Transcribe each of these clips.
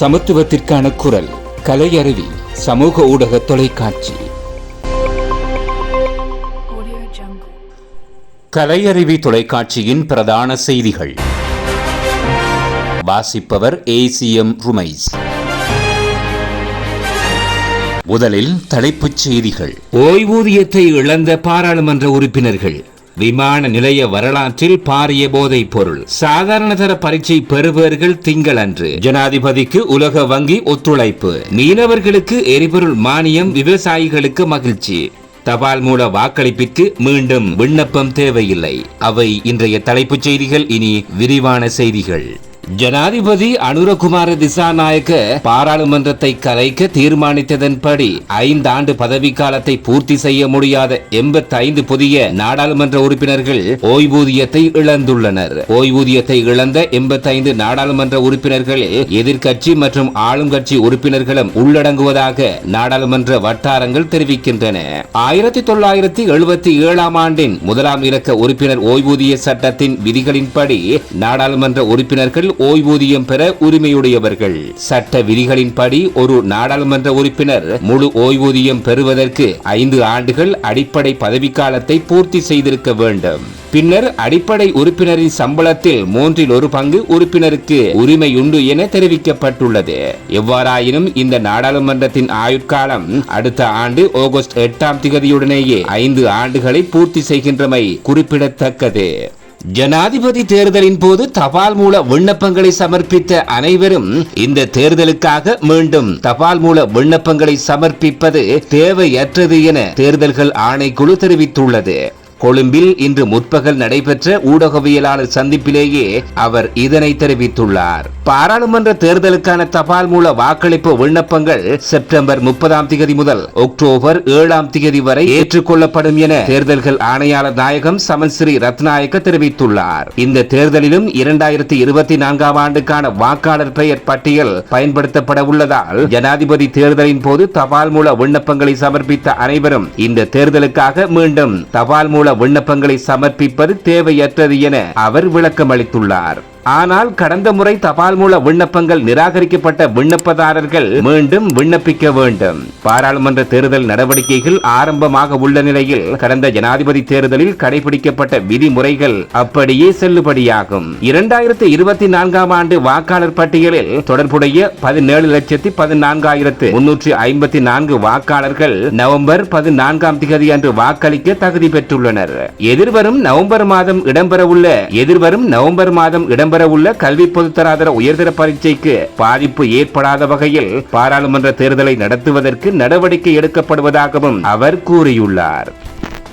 சமத்துவத்திற்கான குரல் கலையருவி சமூக ஊடக தொலைக்காட்சி. கலையருவி தொலைக்காட்சியின் பிரதான செய்திகள். வாசிப்பவர் ஏசிஎம் ருமைஸ் முதலில் தலைப்புச் செய்திகள். ஓய்வூதியத்தை இழந்த பாராளுமன்ற உறுப்பினர்கள். விமான நிலைய வரலாற்றில் பாரிய போதைப் பொருள் சாதாரண தர பரீட்சை பெறுபவர்கள் திங்களன்று ஜனாதிபதிக்கு உலக வங்கி ஒத்துழைப்பு. மீனவர்களுக்கு எரிபொருள் மானியம் விவசாயிகளுக்கு மகிழ்ச்சி. தபால் மூல வாக்களிப்பிற்கு மீண்டும் விண்ணப்பம் தேவையில்லை. அவை இன்றைய தலைப்புச் செய்திகள் இனி விரிவான செய்திகள். ஜனாதிபதி அனுரகுமார திசாநாயக்க பாராளுமன்றத்தை கலைக்க தீர்மானித்ததன்படி ஐந்தாண்டு பதவிக்காலத்தை பூர்த்தி செய்ய முடியாத எண்பத்தைந்து புதிய நாடாளுமன்ற உறுப்பினர்கள் ஓய்வூதியத்தை இழந்துள்ளனர். ஓய்வூதியத்தை இழந்த எண்பத்தைந்து நாடாளுமன்ற உறுப்பினர்களில் எதிர்கட்சி மற்றும் ஆளும் கட்சி உறுப்பினர்களும் உள்ளடங்குவதாக நாடாளுமன்ற வட்டாரங்கள் தெரிவிக்கின்றன. ஆயிரத்தி தொள்ளாயிரத்தி எழுபத்தி ஏழாம் ஆண்டின் முதலாம் இலக்க உறுப்பினர் ஓய்வூதிய சட்டத்தின் விதிகளின்படி நாடாளுமன்ற உறுப்பினர்கள் ஓய்வூதியம் பெற உரிமையுடையவர்கள். சட்ட விதிகளின்படி ஒரு நாடாளுமன்ற உறுப்பினர் முழு ஓய்வூதியம் பெறுவதற்கு ஐந்து ஆண்டுகள் அடிப்படை பதவிக்காலத்தை பூர்த்தி செய்திருக்க வேண்டும். பின்னர் அடிப்படை உறுப்பினரின் சம்பளத்தில் மூன்றில் ஒரு பங்கு உறுப்பினருக்கு உரிமையுண்டு என தெரிவிக்கப்பட்டுள்ளது. எவ்வாறாயினும் இந்த நாடாளுமன்றத்தின் ஆயுட்காலம் அடுத்த ஆண்டு ஆகஸ்ட் எட்டாம் திகதியுடனேயே ஐந்து ஆண்டுகளை பூர்த்தி செய்கின்றமை குறிப்பிடத்தக்கது. ஜனாதிபதி தேர்தலின் போது தபால் மூல விண்ணப்பங்களை சமர்ப்பித்த அனைவரும் இந்த தேர்தலுக்காக மீண்டும் தபால் மூல விண்ணப்பங்களை சமர்ப்பிப்பது தேவையற்றது என தேர்தல்கள் ஆணைக்குழு தெரிவித்துள்ளது. கொழும்பில் இன்று முற்பகல் நடைபெற்ற ஊடகவியலாளர் சந்திப்பிலேயே அவர் இதனை தெரிவித்துள்ளார். பாராளுமன்ற தேர்தலுக்கான தபால் மூல வாக்களிப்பு விண்ணப்பங்கள் செப்டம்பர் முப்பதாம் தேதி முதல் அக்டோபர் ஏழாம் தேதி வரை ஏற்றுக்கொள்ளப்படும் என தேர்தல்கள் ஆணையாளர் நாயகம் சமன்ஸ்ரீ ரத்நாயக்க தெரிவித்துள்ளார். இந்த தேர்தலிலும் இரண்டாயிரத்தி இருபத்தி நான்காம் ஆண்டுக்கான வாக்காளர் பெயர் பட்டியல் பயன்படுத்தப்பட உள்ளதால் ஜனாதிபதி தேர்தலின் போது தபால் மூல விண்ணப்பங்களை சமர்ப்பித்த அனைவரும் இந்த தேர்தலுக்காக மீண்டும் தபால் மூல விண்ணப்பங்களை சமர்ப்பிப்பது தேவையற்றது என அவர் விளக்கம் அளித்துள்ளார் ஆனால் கடந்த முறை தபால் மூல விண்ணப்பங்கள் நிராகரிக்கப்பட்ட விண்ணப்பதாரர்கள் மீண்டும் விண்ணப்பிக்க வேண்டும். பாராளுமன்ற தேர்தல் நடவடிக்கைகள் ஆரம்பமாக உள்ள நிலையில் கடந்த ஜனாதிபதி தேர்தலில் கடைபிடிக்கப்பட்ட விதிமுறைகள் அப்படியே செல்லுபடியாகும். இரண்டாயிரத்தி இருபத்தி நான்காம் ஆண்டு வாக்காளர் பட்டியலில் தொடர்புடைய பதினேழு லட்சத்தி பதினான்காயிரத்து முன்னூற்றி ஐம்பத்தி நான்கு வாக்காளர்கள் நவம்பர் பதினான்காம் திகதி அன்று வாக்களிக்க தகுதி பெற்றுள்ளனர். எதிர்வரும் நவம்பர் மாதம் இடம்பெறவுள்ள எதிர்வரும் நவம்பர் மாதம் இடம்பெற நடைபெறவுள்ள கல்வி பொதுத்தராதர உயர்தர பரீட்சைக்கு பாதிப்பு ஏற்படாத வகையில் பாராளுமன்ற தேர்தலை நடத்துவதற்கு நடவடிக்கை எடுக்கப்படுவதாகவும் அவர் கூறியுள்ளார்.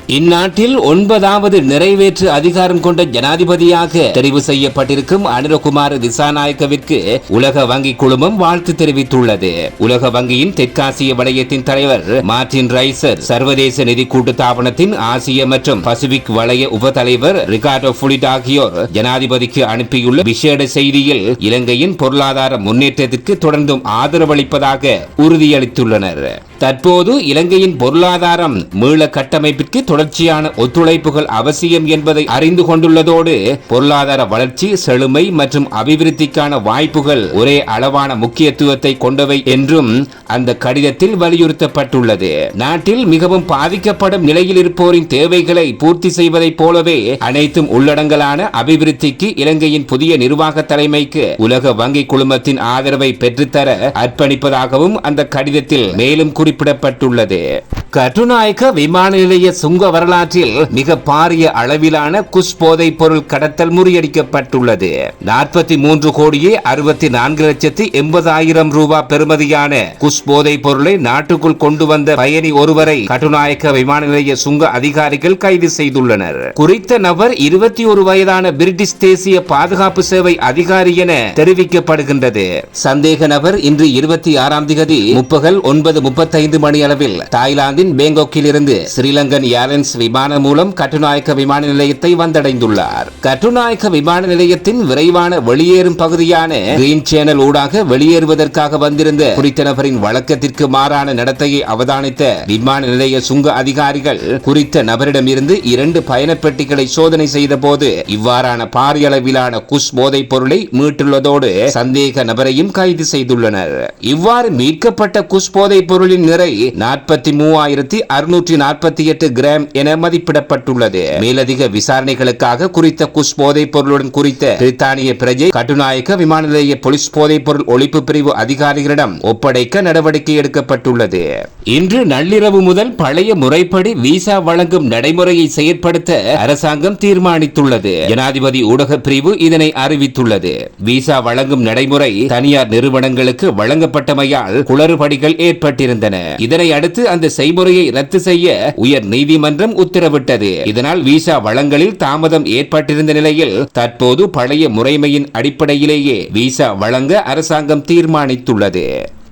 இந்நாட்டில் ஒன்பதாவது நிறைவேற்று அதிகாரம் கொண்ட ஜனாதிபதியாக தெரிவு செய்யப்பட்டிருக்கும் அனுரகுமார் திசாநாயக்கவிற்கு உலக வங்கி குழுமம் வாழ்த்து தெரிவித்துள்ளது. உலக வங்கியின் தெற்காசிய வளையத்தின் தலைவர் மார்டின் ரைசர் சர்வதேச நிதி கூட்டுத்தாபனத்தின் ஆசிய மற்றும் பசிபிக் வளைய உப தலைவர் ரிகார்டோ புலிட் ஆகியோர் ஜனாதிபதிக்கு அனுப்பியுள்ள விசேட செய்தியில் இலங்கையின் பொருளாதார முன்னேற்றத்திற்கு தொடர்ந்தும் ஆதரவளிப்பதாக உறுதியளித்துள்ளனர். தற்போது இலங்கையின் பொருளாதாரம் மீள கட்டமைப்பிற்கு தொடர்ச்சியான ஒத்துழைப்புகள் அவசியம் என்பதை அறிந்து கொண்டுள்ளதோடு பொருளாதார வளர்ச்சி செழுமை மற்றும் அபிவிருத்திக்கான வாய்ப்புகள் ஒரே அளவான முக்கியத்துவத்தை கொண்டவை என்றும் அந்த கடிதத்தில் வலியுறுத்தப்பட்டுள்ளது. நாட்டில் மிகவும் பாதிக்கப்படும் நிலையில் இருப்போரின் தேவைகளை பூர்த்தி செய்வதைப் போலவே அனைத்தும் உள்ளடங்கலான அபிவிருத்திக்கு இலங்கையின் புதிய நிர்வாக தலைமைக்கு உலக வங்கி குழுமத்தின் ஆதரவை பெற்றுத்தர அர்ப்பணிப்பதாகவும் அந்த கடிதத்தில் மேலும் குறிப்பிடப்பட்டுள்ளது. கட்டுநாயக்க விமான நிலைய சுங்க வரலாற்றில் மிக பாரிய அளவிலான குஷ் போதைப் பொருள் கடத்தல் முறியடிக்கப்பட்டுள்ளது. நாற்பத்தி மூன்று கோடியே அறுபத்தி நான்கு லட்சத்தி எண்பதாயிரம் ரூபாய் பெறுமதியான குஷ் போதைப் பொருளை நாட்டுக்குள் கொண்டு வந்த பயணி ஒருவரை கட்டுநாயக்க விமான நிலைய சுங்க அதிகாரிகள் கைது செய்துள்ளனர். குறித்த நபர் இருபத்தி ஒரு வயதான பிரிட்டிஷ் தேசிய பாதுகாப்பு சேவை அதிகாரி என தெரிவிக்கப்படுகின்றது. சந்தேக நபர் இன்று இருபத்தி ஆறாம் திகதி முப்பகல் ஒன்பது முப்பத்தி நாற்பத்தைந்து மணி அளவில் தாய்லாந்தின் பேங்காக்கில் இருந்து ஸ்ரீலங்கன் ஏர்லைன்ஸ் விமானம் மூலம் கட்டுநாயக்க விமான நிலையத்தை வந்தடைந்துள்ளார். கட்டுநாயக்க விமான நிலையத்தின் விரைவான வெளியேறும் பகுதியான கிரீன் சேனல் ஊடாக வெளியேறுவதற்காக வந்திருந்த குறித்த நபரின் வழக்கத்திற்கு மாறான நடத்தையை அவதானித்த விமான நிலைய சுங்க அதிகாரிகள் குறித்த நபரிடமிருந்து இரண்டு பயணப்பெட்டிகளை சோதனை செய்த போது இவ்வாறான பாரிய அளவிலான குஷ் போதைப் பொருளை மீட்டுள்ளதோடு சந்தேக நபரையும் கைது செய்துள்ளனர். இவ்வாறு மீட்கப்பட்ட குஷ் போதைப் பொருளின் பொருளின் நிறை நாற்பத்தி மூவாயிரத்தி அறுநூற்றி நாற்பத்தி எட்டு கிராம் என மதிப்பிடப்பட்டுள்ளது. மேலதிக விசாரணைகளுக்காக குறித்த குஷ் போதைப் பொருளுடன் குறித்த பிரித்தானிய பிரஜை கட்டுநாயக்க விமான நிலைய போலீஸ் போதைப் பொருள் ஒழிப்பு பிரிவு அதிகாரிகளிடம் ஒப்படைக்க நடவடிக்கை எடுக்கப்பட்டுள்ளது. இன்று நள்ளிரவு முதல் பழைய முறைப்படி விசா வழங்கும் நடைமுறையை செயற்படுத்த அரசாங்கம் தீர்மானித்துள்ளது. ஜனாதிபதி ஊடக பிரிவு இதனை அறிவித்துள்ளது. விசா வழங்கும் நடைமுறை தனியார் நிறுவனங்களுக்கு வழங்கப்பட்டமையால் குளறுபடிகள் ஏற்பட்டிருந்தன. வந்தன இதனை அடுத்து அந்த செய்முறையை ரத்து செய்ய உயர் நீதிமன்றம் உத்தரவிட்டது. இதனால் விசா வழங்கலில் தாமதம் ஏற்பட்டிருந்த நிலையில் தற்போது பழைய முறைமையின் அடிப்படையிலேயே விசா வழங்க அரசாங்கம் தீர்மானித்துள்ளது.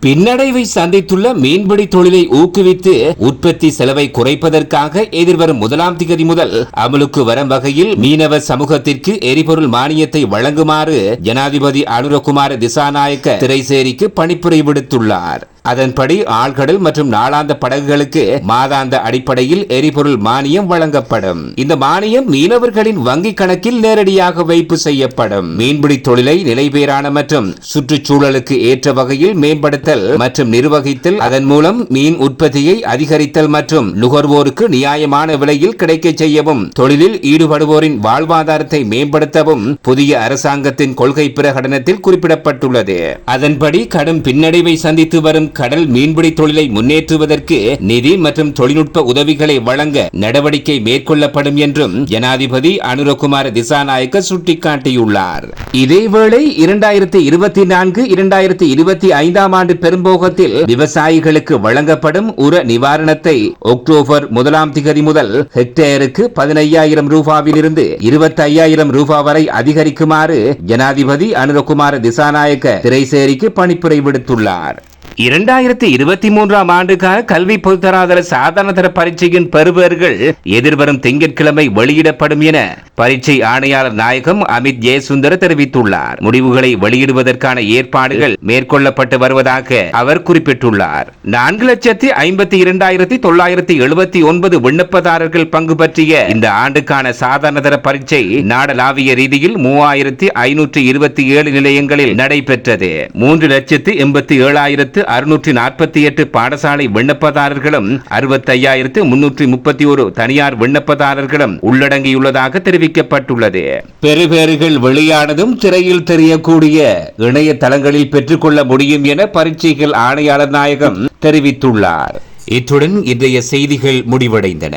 பின்னடைவை சந்தித்துள்ள மீன்பிடி தொழிலை ஊக்குவித்து உற்பத்தி செலவை குறைப்பதற்காக எதிர்வரும் முதலாம் திகதி முதல் அமலுக்கு வரும் வகையில் மீனவ சமூகத்திற்கு எரிபொருள் மானியத்தை வழங்குமாறு ஜனாதிபதி அனுரகுமார திசாநாயக்க திரைசேரிக்கு பணிப்புரை விடுத்துள்ளார். அதன்படி ஆழ்கடல் மற்றும் நாளாந்த படகுகளுக்கு மாதாந்த அடிப்படையில் எரிபொருள் மானியம் வழங்கப்படும். இந்த மானியம் மீனவர்களின் வங்கிக் கணக்கில் நேரடியாக வைப்பு செய்யப்படும். மீன்பிடி தொழிலை நிலைபேறான மற்றும் சுற்றுச்சூழலுக்கு ஏற்ற வகையில் மேம்படுத்தல் மற்றும் நிர்வகித்தல் அதன் மூலம் மீன் உற்பத்தியை அதிகரித்தல் மற்றும் நுகர்வோருக்கு நியாயமான விலையில் கிடைக்க செய்யவும் தொழிலில் ஈடுபடுவோரின் வாழ்வாதாரத்தை மேம்படுத்தவும் புதிய அரசாங்கத்தின் கொள்கை பிரகடனத்தில் குறிப்பிடப்பட்டுள்ளது. அதன்படி கடும் பின்னடைவை சந்தித்து வரும் கடல் மீன்பிடி தொழிலை முன்னேற்றுவதற்கு நிதி மற்றும் தொழில்நுட்ப உதவிகளை வழங்க நடவடிக்கை மேற்கொள்ளப்படும் என்றும் ஜனாதிபதி அனுரகுமார திசாநாயக்க சுட்டிக்காட்டியுள்ளார். இதேவேளை இரண்டாயிரத்தி இருபத்தி நான்கு இரண்டாயிரத்தி இருபத்தி ஐந்தாம் ஆண்டு பெரும்போகத்தில் விவசாயிகளுக்கு வழங்கப்படும் உர நிவாரணத்தை அக்டோபர் முதலாம் திகதி முதல் ஹெக்டேருக்கு பதினையாயிரம் ரூபாவிலிருந்து இருபத்தி ஐயாயிரம் ரூபாய் வரை அதிகரிக்குமாறு ஜனாதிபதி அனுரகுமார திசாநாயக்க திரைசேரிக்கு பணிப்புரை விடுத்துள்ளார். இரண்டாயிரத்தி இருபத்தி மூன்றாம் ஆண்டுக்கான கல்வி பொதுத்தராதர சாதாரண தர பரீட்சையின் பெறுபவர்கள் எதிர்வரும் திங்கட்கிழமை வெளியிடப்படும் என பரீட்சை ஆணையாளர் நாயகம் அமித் ஜெயசுந்தர் தெரிவித்துள்ளார். முடிவுகளை வெளியிடுவதற்கான ஏற்பாடுகள் மேற்கொள்ளப்பட்டு வருவதாக அவர் குறிப்பிட்டுள்ளார். நான்கு லட்சத்தி ஐம்பத்தி இரண்டாயிரத்தி தொள்ளாயிரத்தி எழுபத்தி ஒன்பது விண்ணப்பதாரர்கள் பங்கு பற்றிய இந்த ஆண்டுக்கான சாதாரணதர பரீட்சை நாடளாவிய ரீதியில் மூவாயிரத்தி ஐநூற்றி இருபத்தி ஏழு நிலையங்களில் நடைபெற்றது. மூன்று லட்சத்து எண்பத்தி ஏழாயிரத்து அறுநூற்றி நாற்பத்தி எட்டு பாடசாலை விண்ணப்பதாரர்களும் அறுபத்தி ஐயாயிரத்து முன்னூற்றி முப்பத்தி ஒரு தனியார் விண்ணப்பதாரர்களும் உள்ளடங்கியுள்ளதாக தெரிவிக்கப்பட்டுள்ளது பெறுபேறுகள் வெளியானதும் திரையில் தெரியக்கூடிய இணையதளங்களில் பெற்றுக்கொள்ள முடியும் என பரீட்சைகள் ஆணையாளர் நாயகம் தெரிவித்துள்ளார். இத்துடன் இன்றைய செய்திகள் முடிவடைந்தன.